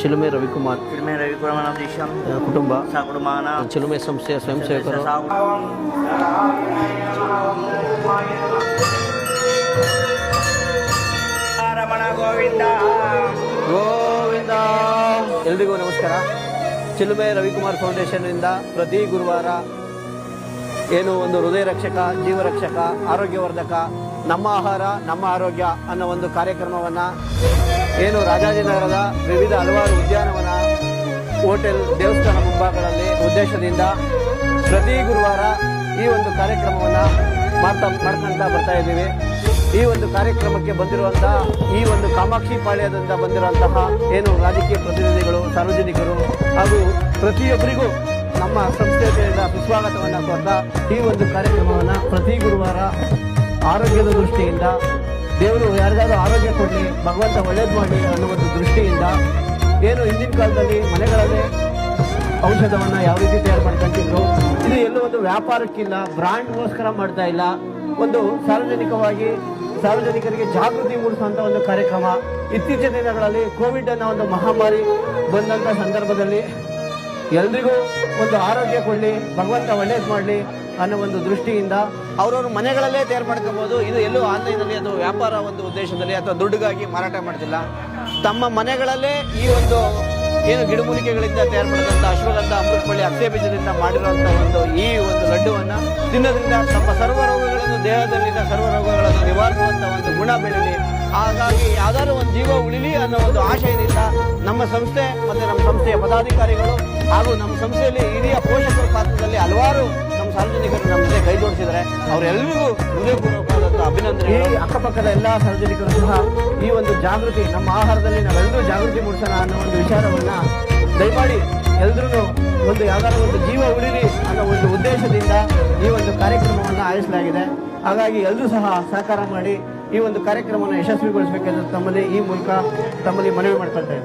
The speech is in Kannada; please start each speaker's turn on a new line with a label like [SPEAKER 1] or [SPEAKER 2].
[SPEAKER 1] ಚಿಲುಮೆ ರವಿಕುಮಾರ್
[SPEAKER 2] ಚಿಲ್ಮೆ ರವಿಕುಮಾರ್ ದೇಶಂ
[SPEAKER 1] ಆ, ಕುಟುಂಬ
[SPEAKER 2] ಸಕುಡುಮಾನ
[SPEAKER 1] ಚಿಲುಮೆ ಸಂಸ್ಥೆಯ ಸ್ವಯಂ ಸೇವಕರು
[SPEAKER 2] ರಮಣ ಗೋವಿಂದ
[SPEAKER 1] ಗೋವಿಂದ ಎಲ್ರಿಗೂ ನಮಸ್ಕಾರ ಚಿಲುಮೆ ರವಿಕುಮಾರ್ ಫೌಂಡೇಶನ್ನಿಂದ ಪ್ರತಿ ಗುರುವಾರ ಏನು ಒಂದು ಹೃದಯ ರಕ್ಷಕ ಜೀವರಕ್ಷಕ, ಆರೋಗ್ಯವರ್ಧಕ, ನಮ್ಮ ಆಹಾರ, ನಮ್ಮ ಆರೋಗ್ಯ ಅನ್ನೋ ಒಂದು ಕಾರ್ಯಕ್ರಮವನ್ನು ಏನು ರಾಜಾಜಿನಗರದ ವಿವಿಧ ಹಲವಾರು ಉದ್ಯಾನವನ, ಹೋಟೆಲ್, ದೇವಸ್ಥಾನ ಮುಂಭಾಗಗಳಲ್ಲಿ ಉದ್ದೇಶದಿಂದ ಪ್ರತಿ ಗುರುವಾರ ಈ ಒಂದು ಕಾರ್ಯಕ್ರಮವನ್ನು ಮಾಡ್ತಾ ಮಾಡ್ಕೊಳ್ತಾ ಬರ್ತಾ ಇದ್ದೀವಿ. ಈ ಒಂದು ಕಾರ್ಯಕ್ರಮಕ್ಕೆ ಬಂದಿರುವಂತಹ, ಈ ಒಂದು ಕಾಮಾಕ್ಷಿ ಪಾಳ್ಯದಿಂದ ಬಂದಿರುವಂತಹ ಏನು ರಾಜಕೀಯ ಪ್ರತಿನಿಧಿಗಳು, ಸಾರ್ವಜನಿಕರು ಹಾಗೂ ಪ್ರತಿಯೊಬ್ಬರಿಗೂ ನಮ್ಮ ಸಂಸ್ಥೆ ವತಿಯಿಂದ ಸುಸ್ವಾಗತವನ್ನು ಕೊಡ್ತಾ ಈ ಒಂದು ಕಾರ್ಯಕ್ರಮವನ್ನು ಪ್ರತಿ ಗುರುವಾರ ಆರೋಗ್ಯದ ದೃಷ್ಟಿಯಿಂದ, ದೇವರು ಯಾರಿಗಾದ್ರೂ ಆರೋಗ್ಯ ಕೊಡಲಿ, ಭಗವಂತ ಒಳ್ಳೇದು ಮಾಡಿ ಅನ್ನೋ ಒಂದು ದೃಷ್ಟಿಯಿಂದ ಏನು ಹಿಂದಿನ ಕಾಲದಲ್ಲಿ ಮನೆಗಳಲ್ಲೇ ಔಷಧವನ್ನು ಯಾವ ರೀತಿ ತಯಾರು ಮಾಡ್ಕೊಂತಿದ್ರು, ಇದು ಎಲ್ಲೂ ಒಂದು ವ್ಯಾಪಾರಕ್ಕಿಲ್ಲ ಬ್ರಾಂಡ್ಗೋಸ್ಕರ ಮಾಡ್ತಾ ಇಲ್ಲ. ಒಂದು ಸಾರ್ವಜನಿಕವಾಗಿ ಸಾರ್ವಜನಿಕರಿಗೆ ಜಾಗೃತಿ ಮೂಡಿಸುವಂಥ ಒಂದು ಕಾರ್ಯಕ್ರಮ. ಇತ್ತೀಚಿನ ದಿನಗಳಲ್ಲಿ ಕೋವಿಡ್ ಅನ್ನೋ ಒಂದು ಮಹಾಮಾರಿ ಬಂದಂತ ಸಂದರ್ಭದಲ್ಲಿ ಎಲ್ರಿಗೂ ಒಂದು ಆರೋಗ್ಯ ಕೊಡಲಿ, ಭಗವಂತ ಒಳ್ಳೇದು ಮಾಡಲಿ ಅನ್ನೋ ಒಂದು ದೃಷ್ಟಿಯಿಂದ ಅವ್ರವ್ರ ಮನೆಗಳಲ್ಲೇ ತಯಾರು ಮಾಡ್ಕೋಬಹುದು ಇದು ಎಲ್ಲೂ ಆನ್ಲೈನಲ್ಲಿ ಅದು ವ್ಯಾಪಾರ ಒಂದು ಉದ್ದೇಶದಲ್ಲಿ ಅಥವಾ ದುಡ್ಡಿಗಾಗಿ ಮಾರಾಟ ಮಾಡ್ತಿಲ್ಲ ತಮ್ಮ ಮನೆಗಳಲ್ಲೇ ಈ ಒಂದು ಏನು ಗಿಡಮೂಲಿಕೆಗಳಿಂದ ತಯಾರು ಮಾಡಿದಂಥ ಅಶ್ವಗಂಧ, ಅಮೃತಪಳ್ಳಿ, ಅಕ್ಷಯ ಬೀಜದಿಂದ ಮಾಡಿರುವಂಥ ಒಂದು ಈ ಒಂದು ಲಡ್ಡುವನ್ನು ತಿನ್ನೋದ್ರಿಂದ ತಮ್ಮ ಸರ್ವ ರೋಗಗಳನ್ನು ದೇಹದಲ್ಲಿನ ಸರ್ವ ರೋಗಗಳನ್ನು ನಿವಾರಿಸುವಂಥ ಒಂದು ಗುಣ ಬೆಳೀಲಿ. ಹಾಗಾಗಿ ಯಾವ್ದಾದ್ರು ಒಂದು ಜೀವ ಉಳಿಲಿ ಅನ್ನೋ ಒಂದು ಆಶಯದಿಂದ ನಮ್ಮ ಸಂಸ್ಥೆ ಮತ್ತೆ ನಮ್ಮ ಸಂಸ್ಥೆಯ ಪದಾಧಿಕಾರಿಗಳು ಹಾಗೂ ನಮ್ಮ ಸಂಸ್ಥೆಯಲ್ಲಿ ಇಡೀ ಪೋಷಕರ ಪಾತ್ರದಲ್ಲಿ ಹಲವಾರು ನಮ್ಮ ಸಾರ್ವಜನಿಕರು ನಮ್ಮ ಜೊತೆ ಕೈ ಜೋಡಿಸಿದರೆ ಅವರೆಲ್ಲರಿಗೂ ಹೃದಯಪೂರ್ವಕವಾದಂಥ ಅಭಿನಂದನೆ ಈ ಅಕ್ಕಪಕ್ಕದ ಎಲ್ಲ ಸಾರ್ವಜನಿಕರು ಸಹ ಈ ಒಂದು ಜಾಗೃತಿ, ನಮ್ಮ ಆಹಾರದಲ್ಲಿ ನಾವೆಲ್ಲರೂ ಜಾಗೃತಿ ಮೂಡಿಸೋಣ ಅನ್ನೋ ಒಂದು ವಿಚಾರವನ್ನ ದಯಮಾಡಿ ಎಲ್ಲರೂ ಒಂದು ಯಾವ್ದಾದ್ರು ಒಂದು ಜೀವ ಉಳಿಲಿ ಅನ್ನೋ ಒಂದು ಉದ್ದೇಶದಿಂದ ಈ ಒಂದು ಕಾರ್ಯಕ್ರಮವನ್ನು ಆಯೋಜಿಸಲಾಗಿದೆ. ಹಾಗಾಗಿ ಎಲ್ಲರೂ ಸಹ ಸಹಕಾರ ಮಾಡಿ ಈ ಒಂದು ಕಾರ್ಯಕ್ರಮವನ್ನು ಯಶಸ್ವಿಗೊಳಿಸಬೇಕೆಂದು ತಮ್ಮಲ್ಲಿ ಈ ಮೂಲಕ ತಮ್ಮಲ್ಲಿ ಮನವಿ ಮಾಡ್ಕೊಳ್ತಾ